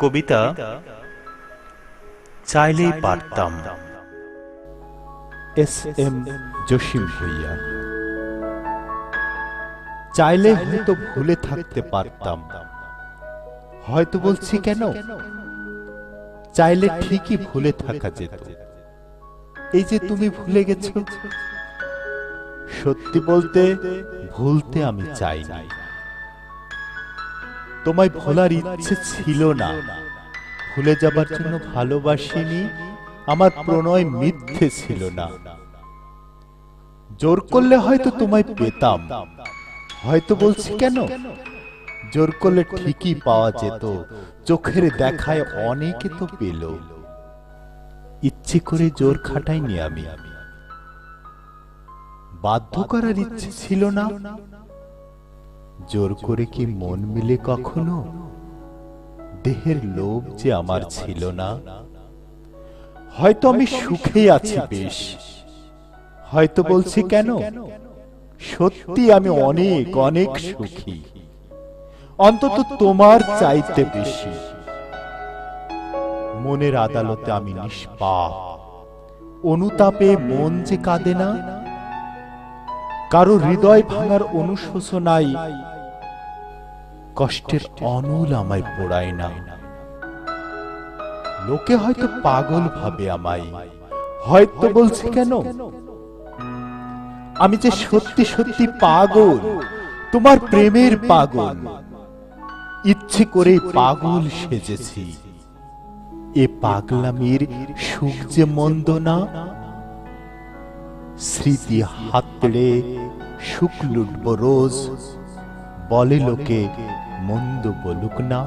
কবিতা চাইলেই পারতাম। S M Jasim Bhuiyan. চাইলে হয়তো ভুলে থাকতে পারতাম। হয়তো বলছি কেন? চাইলে ঠিকই ভুলে থাকা যেত। এই যে তুমি ভুলে গেছো? সত্যি বলতে, ভুলতে আমি চাইনি। তোমায় ভোলার ইচ্ছে ছিল না। ভুলে যাবার জন্য ভালোবাসিনি, আমার প্রণয় মিথ্যে ছিল না। জোর করলে হয়তো তোমায় পেতাম। হয়তো বলছি কেন? জোর করলে ঠিকই পাওয়া যেত। চোখের দেখায় অনেকে তো পেল। ইচ্ছে করে জোর খাটাইনি আমি। বাধ্য করার ইচ্ছে ছিল না। জোর করে কি মন মিলে কখনো? দেহের লোভ যে আমার ছিল না। হয়তো আমি সুখে আছি বেশ। হয়তো বলছি কেন? সত্যি আমি অনেক অনেক সুখী। অন্তত তোমার চাইতে বেশি। মনের আদালতে আমি নিষ্পাপ। অনুতাপে মন যে কাঁদে না, কারও হৃদয় ভাঙার অনুশোচনায় কষ্টের অনল আমায় পোড়ায় না। লোকে হয়তো পাগল ভাবে আমায়, হয়তো বলছে কেন? আমি যে সত্যি সত্যি পাগল, তোমার প্রেমের পাগল, ইচ্ছে করে পাগল সেজেছি। এ পাগলামির সুখ যে মন্দ না স্মৃতি হাতড়ে সুখ লুটব রোজ বলে লোকে, মন্দ বলুক না।